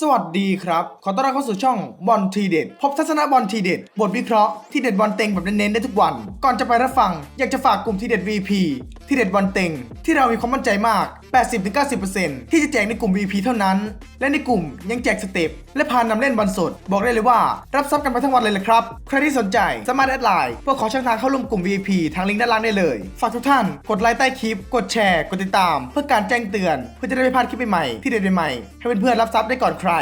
สวัสดีครับ ขอต้อนรับเข้าสู่ช่องบอลทีเด็ด พบทัศนะบอลทีเด็ด บทวิเคราะห์ที่เด็ดบอลเต็งแบบเน้นๆได้ทุกวัน ก่อนจะไปรับฟัง อยากจะฝากกลุ่มทีเด็ด VP ที่เด็ดบอลเต็ง ที่เรามีความมั่นใจมาก 80-90%ที่จะแจกในกลุ่ม VP เท่านั้น และในกลุ่มยังแจกสเต็ปและพานนำเล่นบอลสด บอกได้เลยว่า รับซับกันไปทั้งวันเลยละครับ ใครที่สนใจสามารถแอดไลน์เพื่อขอช่องทางเข้าร่วมกลุ่ม VIP ทางลิงก์ด้านล่างได้เลย ฝากทุกท่านกดไลค์ใต้คลิป กดแชร์ กดติดตาม เพื่อการแจ้งเตือน เพื่อจะได้ไม่พลาดคลิปใหม่ๆที่เด็ดใหม่ๆให้เพื่อนๆรับซับได้ก่อนใคร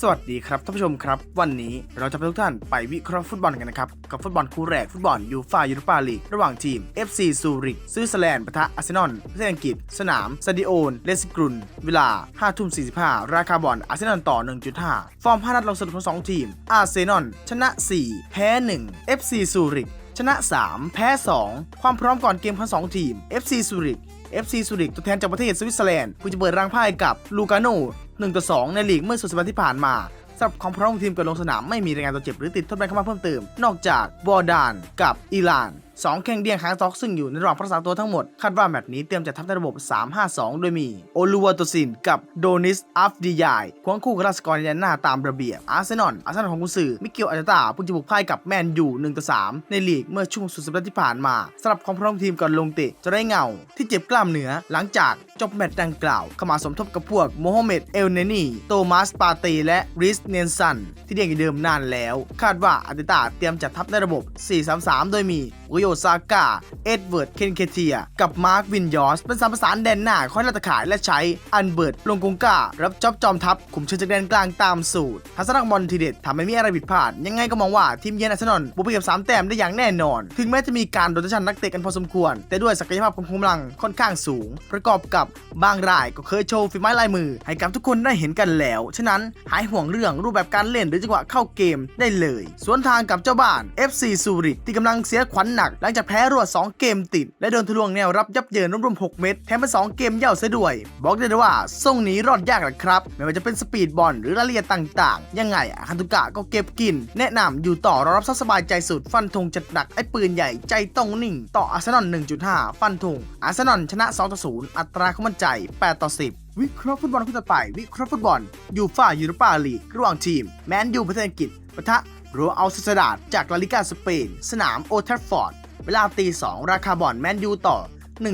สวัสดีครับท่านผู้ชมครับ วันนี้เราจะพาทุกท่านไปวิเคราะห์ฟุตบอลกันนะครับกับฟุตบอลคู่แรกฟุตบอลยูฟ่ายูโรปาลีกระหว่างทีม FC ซูริกสวิตเซอร์แลนด์ปะทะอาร์เซนอลประเทศอังกฤษ สนามซาดิโอนเลสกรุน เวลา5ทุ่ม45 ราคาบอลอาร์เซนอลต่อ 1.5 ฟอร์ม5นัดลงสนามของสองทีม อาร์เซนอลชนะ 4 แพ้ 1 FC ซูริกชนะ 3 แพ้ 2 ความพร้อมก่อนเกมทั้งสองทีม FC ซูริก FC ซูริกตัวแทนจากประเทศสวิตเซอร์แลนด์ผู้จะเปิดรังพ่ายกับลูกาโน่1ต่อ2ในลีกเมื่อสุดสัปดาห์ที่ผ่านมาสำหรับความพร้อมของทีมก่อนลงสนามไม่มีรายงานตัวเจ็บหรือติดทดแบนเข้ามาเพิ่มเติม นอกจากบอร์ดานกับอิหร่าน สองแข่งเดียงค้างสต็อกซึ่งอยู่ในระหว่างรักษาตัวทั้งหมด คาดว่าแมตช์นี้เตรียมจัดทัพในระบบ 3-5-2 โดยมีโอลูวาโตซินกับโดนิสอัฟดียายควงคู่กับราชกรยันหน้าตามระเบียบอาร์เซนอลอาร์เซนอลของกุนซือมิเกลอาร์เตต้าผู้จะบุกพ่ายกับแมนยู1ต่อ3ในลีกเมื่อช่วงสุดสัปดาห์ที่ผ่านมาสำหรับความพร้อมทีมก่อนลงเตะจะได้เงา ที่เจ็บกล้ามเนื้อหลังจากจบแมตช์ดังกล่าวเข้ามาสมทบกับพวกโมฮัมเหม็ดเอลเนนีโตมัสปาเตและริสเนนสันที่เรียกอย่างเดิมนานแล้ว คาดว่าอาร์เตตาเตรียมจัดทัพในระบบ 4-3-3 โดยมีโอโยซาก้า เอ็ดเวิร์ด เคนเคเทีย กับมาร์ค วินยอส เป็นสามประสานแดนหน้าคอยรัตขายและใช้ อันเบิร์ด ลงกงการับจ็อบจอมทัพคุมเชิญจากแดนกลางตามสูตร ทัศนคบอลทีเด็ดทำให้มีอะไรผิดพลาด ยังไงก็มองว่าทีมเยือนอาร์เซนอลบุกไปเก็บสามแต้มได้อย่างแน่นอน ถึงแม้จะมีการโดดชันนักเตะกันพอสมควร แต่ด้วยศักยภาพของกำลังค่อนข้างสูง ประกอบกับบางรายก็เคยโชว์ฝีไม้ลายมือ ให้กับทุกคนได้เห็นกันแล้ว ฉะนั้นหายห่วงเรื่องรูปแบบการเล่นหรือจังหวะเข้าเกมได้เลย สวนทางกับเจ้าบ้าน FC ซูริกที่กำลังเสียขวัญหนักหลังจากแพ้รวด 2 เกมติด และโดนทะลวงแนวรับยับเยินรวมๆ6 เม็ดแถมเป็น2เกมเย่าซะด้วย บอกได้เลยว่าทรงนี้รอดยากนะครับ ไม่ว่าจะเป็นสปีดบอลหรือรายละเอียดต่างๆ ยังไงอะคันตุกะก็เก็บกิน แนะนำอยู่ต่อรอรับซับสบายใจสุดฟันธงจัดหนักไอ้ปืนใหญ่ใจต้องนิ่ง ต่ออาร์เซนอล1.5 ฟันธงอาร์เซนอลชนะ2ต่อ0อัตราความมั่นใจ8ต่อ10วิเคราะห์ฟุตบอลคู่ต่อไป วิเคราะห์ฟุตบอลยูฟ่ายูโรปาลีกระหว่างทีม แมนยูประเทศอังกฤษปะทะโรอัลซาดาดจากลาลิกาสเปน สนามโอทัฟฟอร์ด เวลาตี 2 ราคาบอลแมนยูต่อ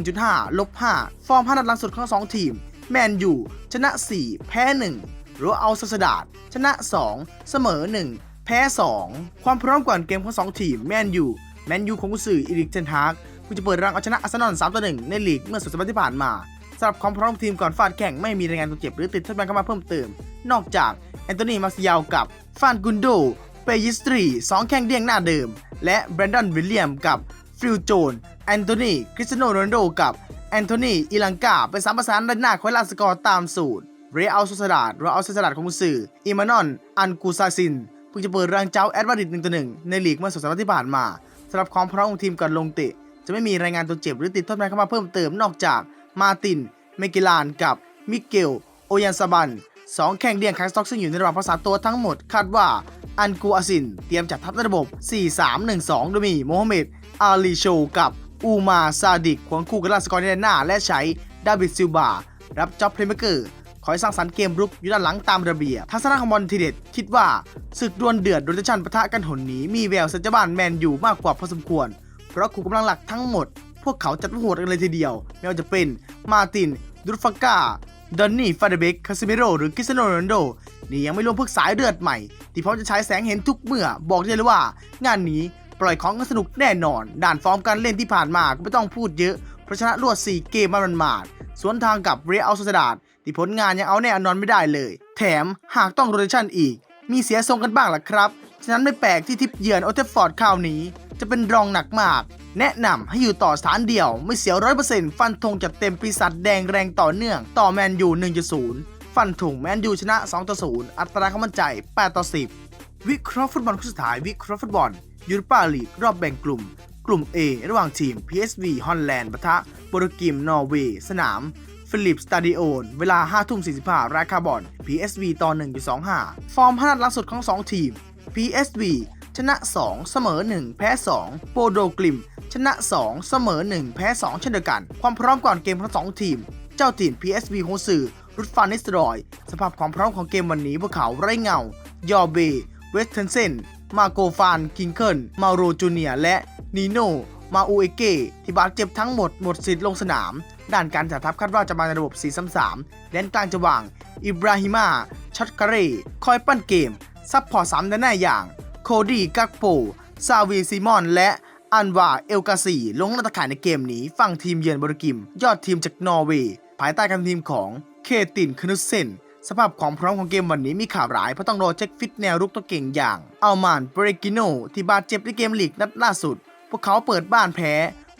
1.5 ลบ 5 ฟอร์ม5นัดหลังสุดของสองทีม แมนยูชนะ 4 แพ้1โรอัลซาดาดชนะ 2 เสมอ 1 แพ้ 2 ความพร้อมก่อนเกมของสองทีม แมนยู แมนยูของกุนซืออีริกเทนฮากผู้จะเปิดรังเอาชนะอาร์เซนอล3ต่อ1ในลีกเมื่อสุดสัปดาห์ที่ผ่านมาสำหรับความพร้อมทีมก่อนฟาดแข่งไม่มีรายงานตัวเจ็บหรือติดทดแบนเข้ามาเพิ่มเติม นอกจากแอนโทนีมาซิยาลกับฟานกุนโดเปยิสตรีสองแข่งเดียงหน้าเดิม และแบรนดอนวิลเลียมกับ ฟิลโจน แอนโทนี คริสเตียโนโรนโด กับแอนโทนี อิลังกา เป็นสามประสานด้านหน้าคอยลาสกอร์ตามสูตร เรอัลโซซาดาดเรอัลโซซาดาดของมุสื่ออิมานอน อันกูซาซิน เพิ่งจะเปิดรังเจ้าแอดมาริดหนึ่งต่อหนึ่งในลีกเมื่อสัปดาห์ที่ผ่านมาสำหรับความพร้อมของทีมก่อนลงเตะ จะไม่มีรายงานตัวเจ็บหรือติดโทษแบนเข้ามาเพิ่มเติมนอกจากมาติน เมกิลาน กับมิเกล โอยันซาบันสองแข่งเดียงคังสต็อกซึ่งอยู่ในระหว่างภาษาตัวทั้งหมดคาดว่าอันกูอาซิน เตรียมจัดทัพในระบบ 4-3-1-2 โดยมีโมฮัมเหม็ด อาลีโชกับอูมาซาดิกควงคู่กับลาสกอร์เนน้าและใช้ดาวิดซิลบา รับจ็อบเพลย์เมเกอร์คอยสร้างสรรค์เกมรุกอยู่ด้านหลังตามระเบียบทัศนะของบอลทีเด็ดคิดว่าศึกดวลเดือดโดยชันปะทะกันหนนี้มีแววสัจจบานแมนอยู่มากกว่าพอสมควร เพราะคู่กำลังหลักทั้งหมด พวกเขาจัดโหดกันเลยทีเดียว ไม่ว่าจะเป็นมาตินดูรฟาก้าดอนนี่ ฟาเดเบกคาซิเมโรหรือคริสเตียโนโรนโด นี่ยังไม่รวมพวกสายเลือดใหม่ ที่พร้อมจะใช้แสงเห็นทุกเมื่อ บอกได้เลยว่า งานนี้ ปล่อยของกันสนุกแน่นอน ด่านฟอร์มการเล่นที่ผ่านมาก็ไม่ต้องพูดเยอะเพราะชนะรวด 4 เกมมามันมาดๆสวนทางกับเรอัลโซซดาดที่ผลงานยังเอาแน่นอนไม่ได้เลย แถมหากต้องโรเตชันอีก มีเสียทรงกันบ้างล่ะครับ ฉะนั้นไม่แปลกที่ทิปเยือนโอเทฟฟอร์ดคราวนี้ จะเป็นรองหนักมาก แนะนำให้อยู่ต่อสถานเดียว ไม่เสียร้อยเปอร์เซ็นต์ฟันธงจัดเต็มปีศาจแดงแรงต่อเนื่อง ต่อแมนยู1.0 ฟันธงแมนยูชนะ2-0 อัตราความมั่นใจ8-10 วิเคราะห์ฟุตบอลคู่สุดท้ายวิเคราะห์ฟุตบอล ยูโรปาลีกรอบแบ่งกลุ่ม กลุ่ม A ระหว่างทีม PSV ฮอลแลนด์ปะทะโปรกิมนอร์เวย์สนาม ฟิลิปสตาดิโอน เวลา5ทุ่ม45ราคาบอล PSV ต่อ1.25 ฟอร์มพนัดล่าสุดของ 2 ทีม PSV ชนะ 2 เสมอ 1 แพ้ 2 โปโดกลิม ชนะ 2 เสมอ 1 แพ้ 2 เช่นเดียวกัน ความพร้อมก่อนเกมทั้ง2ทีม เจ้าถิ่น PSV โฮสือรุดฟานนิสรอย สภาพความพร้อมของเกมวันนี้พวกเขาไร้เงา ยอเบ เวสเทนเซน มาโกฟานกิงเคิลมาโรจูเนียและนีโนมาอูเอเกที่บาดเจ็บทั้งหมดหมดสิทธิ์ลงสนาม ด้านการจัดทัพคาดว่าจะมาในระบบ 4-3-3แดนกลางจะวาง อิบราฮิมาชัดคาเรคอยปั้นเกม ซับพอร์ตสามด้านหน้าอย่าง โคดี้กักโป ซาวีซิมอน และอันวาเอลกาซีลงน้าตะข่ายในเกมนี้ ฝั่งทีมเยือนบรกิม ยอดทีมจากนอร์เวย์ ภายใต้การทีมของเคตินคนุสเซน สภาพความพร้อมของเกมวันนี้มีข่าวร้ายเพราะต้องรอเช็คฟิตแนวรุกตัวเก่งอย่างอัลมานเบรกิโนที่บาดเจ็บในเกมลีกนัดล่าสุด พวกเขาเปิดบ้านแพ้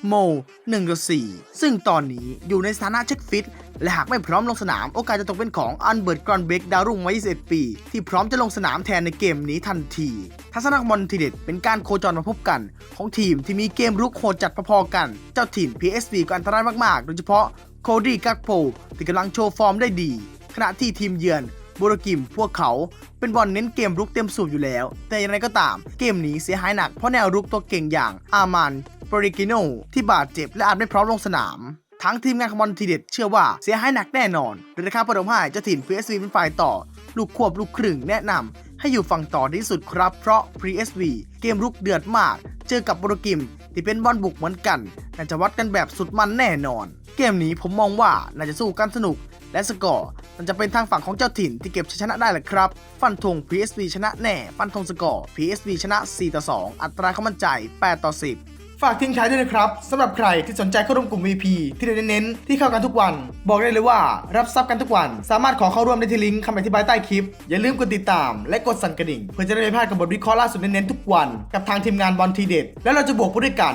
โม1ต่อ4ซึ่งตอนนี้อยู่ในสถานะเช็คฟิต และหากไม่พร้อมลงสนาม โอกาสจะตกเป็นของอันเบิร์ตกรอนเบกดาวรุ่งวัย21ปี ที่พร้อมจะลงสนามแทนในเกมนี้ทันที ทัศนคมอนทีเด็ดเป็นการโคจรมาพบกัน ของทีมที่มีเกมรุกโหดจัดพอๆกัน เจ้าถิ่น PSV ก็อันตรายมากๆ โดยเฉพาะโคดี้กักโปที่กำลังโชว์ฟอร์มได้ดี ขณะที่ทีมเยือนบรกิมพวกเขาเป็นบอลเน้นเกมรุกเต็มสูบอยู่แล้ว แต่อย่างไรก็ตามเกมนี้เสียหายหนักเพราะแนวรุกตัวเก่งอย่างอาร์มานปริกิโนที่บาดเจ็บและอาจไม่พร้อมลงสนามทั้งทีมงานของบอลทีเด็ดเชื่อว่าเสียหายหนักแน่นอนโดยนะครับปฐมให้เจ้าถิ่น PSV เป็นฝ่ายต่อ ลูกควบลูกครึ่งแนะนำให้อยู่ฝั่งต่อที่สุดครับ เพราะ PSV เกมรุกเดือดมาก เจอกับบุรกิม ที่เป็นบอลบุกเหมือนกันน่าจะวัดกันแบบสุดมันแน่นอน เกมนี้ผมมองว่าน่าจะสู้กันสนุก และสกอร์มันจะเป็นทางฝั่งของเจ้าถิ่นที่เก็บชัยชนะได้แหละครับ ฟันธง PSV ชนะแน่ ฟันธงสกอร์ PSV ชนะ 4 ต่อ 2 อัตราความมั่นใจ 8 ต่อ 10 ฝากทิ้งท้ายด้วยนะครับสำหรับใครที่สนใจเข้าร่วมกลุ่ม VP ที่เราเน้นๆที่เข้ากันทุกวัน บอกได้เลยว่ารับซับกันทุกวัน สามารถขอเข้าร่วมได้ที่ลิงก์คำอธิบายใต้คลิป อย่าลืมกดติดตาม และกดสั่นกระดิ่ง เพื่อจะได้ไม่พลาดกับบทวิเคราะห์ล่าสุดเน้นๆทุกวัน กับทางทีมงานบอลทีเด็ดแล้วเราจะบวกไปด้วยกัน